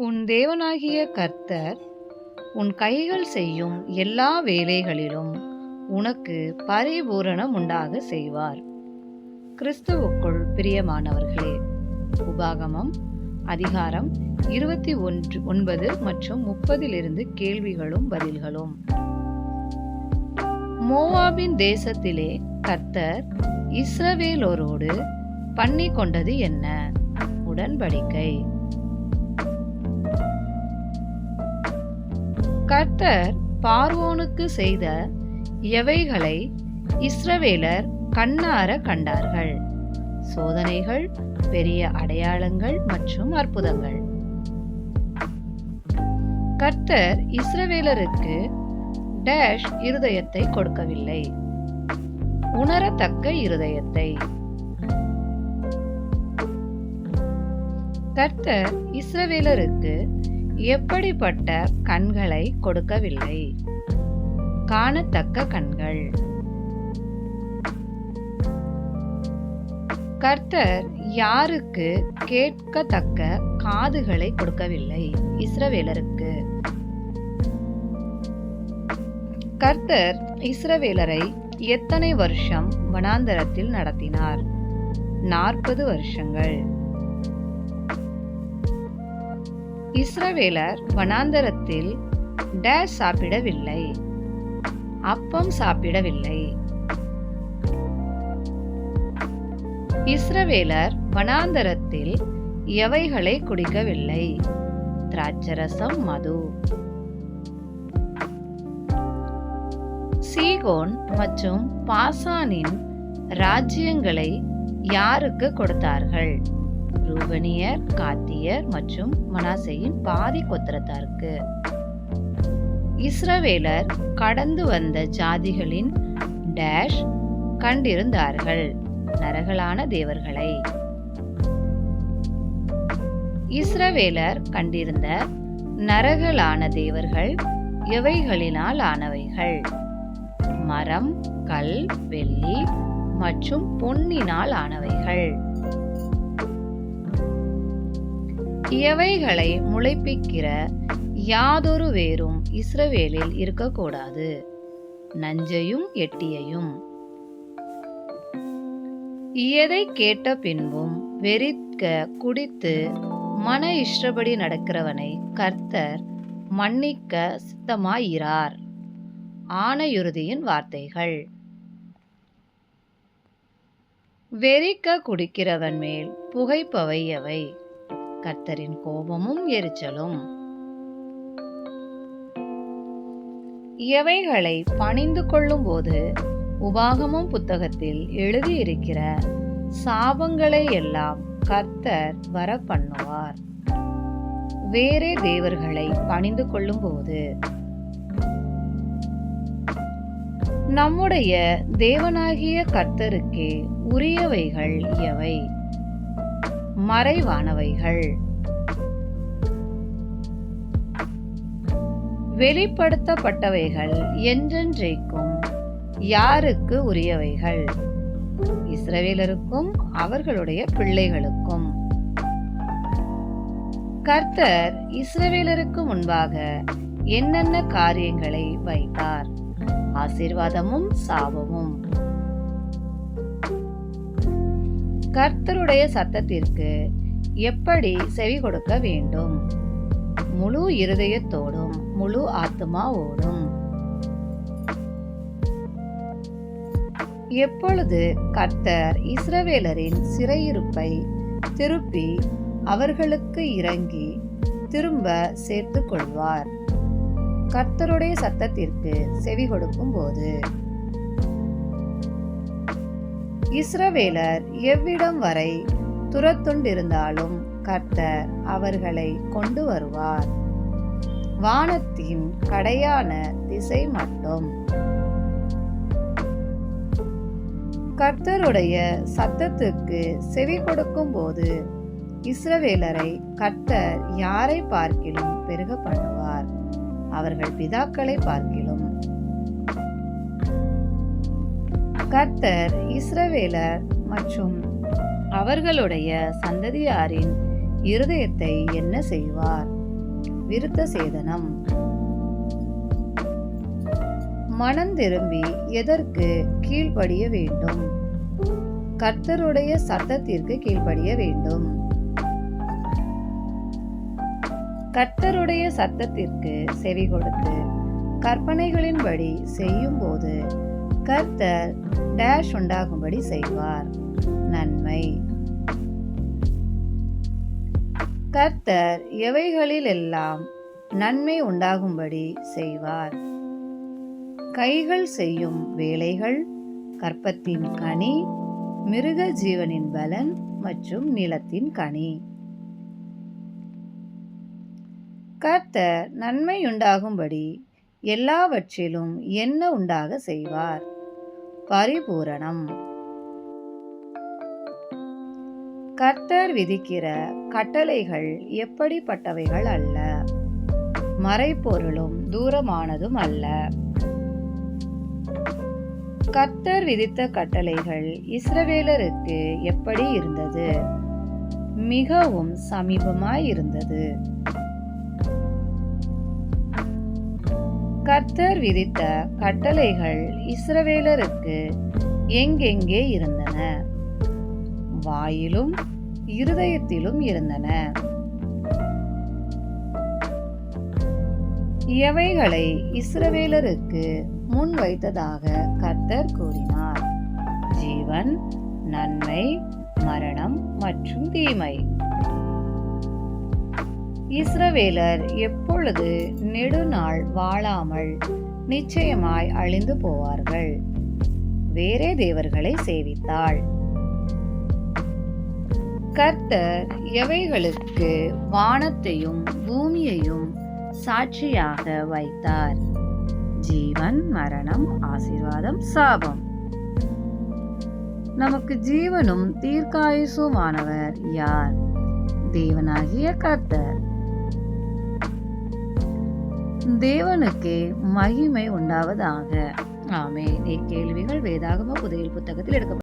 உன் தேவனாகிய கர்த்தர் உன் கைகள் செய்யும் எல்லா வேலைகளிலும் உனக்கு பரிபூரணம் உண்டாக செய்வார். கிறிஸ்துவுக்குள் பிரியமானவர்களே உபாகமம் அதிகாரம் இருபத்தி ஒன்று ஒன்பது மற்றும் முப்பதிலிருந்து கேள்விகளும் பதில்களும். மோவாபின் தேசத்திலே கர்த்தர் இஸ்ரவேலோரோடு பண்ணி கொண்டது என்ன? உடன்படிக்கை. கர்த்தர் பார்வோனுக்கு செய்த எவைகளை இஸ்ரவேலர் கண்ணார கண்டார்கள். சோதனைகள் பெரிய அடையாளங்கள் மற்றும் அற்புதங்கள். கர்த்தர் இஸ்ரவேலருக்கு டேஷ் இருதயத்தை கொடுக்கவில்லை. உணரத்தக்க இருதயத்தை. கர்த்தர் இஸ்ரவேலருக்கு எப்படிப்பட்ட கண்களை கொடுக்கவில்லை? காணத்தக்க கண்கள். கர்த்தர் யாருக்கு கேட்கத்தக்க காதுகளை கொடுக்கவில்லை? இஸ்ரவேலருக்கு. கர்த்தர் இஸ்ரவேலரை எத்தனை வருஷம் வனாந்தரத்தில் நடத்தினார்? நாற்பது வருஷங்கள். இஸ்ரவேலர் வனாந்தரத்தில் டேஷ் சாப்பிடவில்லை. அப்பம் சாப்பிடவில்லை. இஸ்ரவேலர் வனாந்தரத்தில் எவைகளை குடிக்கவில்லை? திராட்சரசம் மது. சீகோன் மற்றும் பாசானின் ராஜ்யங்களை யாருக்கு கொடுத்தார்கள்? ரூபனியர் காத்தியர் மற்றும் மனாசையின் பாதி கொத்திரத்தாருக்கு. இஸ்ரவேலர் கடந்து வந்த ஜாதிகளின் டேஷ் கண்டிருந்தார்கள் நரகலான தேவர்களை. இஸ்ரவேலர் கண்டிருந்த நரகலான தேவர்கள் எவைகளினால் ஆனவைகள்? மரம் கல் வெள்ளி மற்றும் பொன்னினால் ஆனவைகள். இயவைகளை முளைப்பிக்கிற யாதொரு வேரும் இஸ்ரவேலில் இருக்கக்கூடாது. நஞ்சையும் எட்டியையும். எதை கேட்ட பின்பும் வெறிக்க குடித்து மன இஷ்டப்படி நடக்கிறவனை கர்த்தர் மன்னிக்க சித்தமாயிரார். ஆணையுறுதியின் வார்த்தைகள். வெறிக்க குடிக்கிறவன் மேல் புகைப்பவை எவை? கர்த்தரின் கோபமும் எரிச்சலும். எவைகளை பணிந்து கொள்ளும்போது உபாகமும் புத்தகத்தில் எழுதியிருக்கிற சாபங்களை எல்லாம் கர்த்தர் வர பண்ணுவார் வேறே தேவர்களை பணிந்து கொள்ளும்போது நம்முடைய தேவனாகிய கர்த்தருக்கே உரியவைகள் எவை மறைவானவைகள். வெளிப்படுத்தப்பட்டவைகள் என்றென்றைக்கும் யாருக்கு உரியவைகள்? இஸ்ரவேலருக்கும் அவர்களுடைய பிள்ளைகளுக்கும். கர்த்தர் இஸ்ரவேலருக்கு முன்பாக என்னென்ன காரியங்களை வைத்தார்? ஆசீர்வாதமும் சாபமும். கர்த்தருடைய சத்தத்திற்கு எப்படி செவி கொடுக்க வேண்டும்? முழு இருதயத்தோடும் முழு ஆத்மாவோடும் எப்பொழுது கர்த்தர் இஸ்ரவேலரின் சிறையிருப்பை திருப்பி அவர்களுக்கு இறங்கி திரும்ப சேர்த்து கொள்வார் கர்த்தருடைய சத்தத்திற்கு செவி கொடுக்கும் போது இஸ்ரவேலர் எவ்விடம் வரை துரத்துண்டிருந்தாலும் கர்த்தர் அவர்களை கொண்டு வருவார் வானத்தின் கடையான திசை மட்டும். கர்த்தருடைய சத்தத்துக்கு செவி கொடுக்கும் போது இஸ்ரவேலரை கர்த்தர் யாரை பார்க்கிலும் பெருக பண்ணுவார் அவர்கள் பிதாக்களை பார்க்கிலும் கர்த்தர் இஸ்ரவேலர் மற்றும் அவர்களுடைய சந்ததியாரின் இருதயத்தை என்ன செய்வார்? விருத்த சேதனம். மனம் திரும்பி எதற்கு கீழ்ப்படிய வேண்டும்? கர்த்தருடைய சத்தத்திற்கு கீழ்ப்படிய வேண்டும். கர்த்தருடைய சத்தத்திற்கு செவி கொடுத்து கற்பனைகளின்படி செய்யும்போது கர்த்தர் டேஷ் உண்டாகும்படி செய்வார். நன்மை. கர்த்தர் எவைகளில் எல்லாம் நன்மை உண்டாகும்படி செய்வார்? கைகள் செய்யும் வேலைகள் கற்பத்தின் கனி மிருக ஜீவனின் பலன் மற்றும் நிலத்தின் கனி. கர்த்தர் நன்மையுண்டாகும்படி எல்லாவற்றிலும் என்ன உண்டாக செய்வார்? பரிபூரணம். கர்த்தர் விதிக்கிற கட்டளைகள் எப்படிப்பட்டவைகள் அல்ல? மறைப்பொருளும் தூரமானதும் அல்ல. கர்த்தர் விதித்த கட்டளைகள் இஸ்ரவேலருக்கு எப்படி இருந்தது? மிகவும் சமீபமாய் இருந்தது. கர்த்தர் விதித்த கட்டளைகள் இஸ்ரவேலருக்கு எங்கெங்கே இருந்தன? வாயிலும் இருதயத்திலும் இருந்தன. எவைகளை இஸ்ரவேலருக்கு முன் வைத்ததாக கர்த்தர் கூறினார்? ஜீவன் நன்மை மரணம் மற்றும் தீமை. இஸ்ரவேலர் எப்பொழுது நெடுநாள் வாழாமல் நிச்சயமாய் அழிந்து போவார்கள்? வேறே தேவர்களை சேவித்தாள். கர்த்தர் எவைகளுக்கு வானத்தையும் பூமியையும் சாட்சியாக வைத்தார்? ஜீவன் மரணம் ஆசீர்வாதம் சாபம். நமக்கு ஜீவனும் தீர்க்காயுசுமானவர் யார்? தேவனாகிய கர்த்தர். தேவனுக்கே மகிமை உண்டாவதாக. ஆமே இக்கேள்விகள் வேதாகம புதையல் புத்தகத்தில் எடுக்கப்பட்ட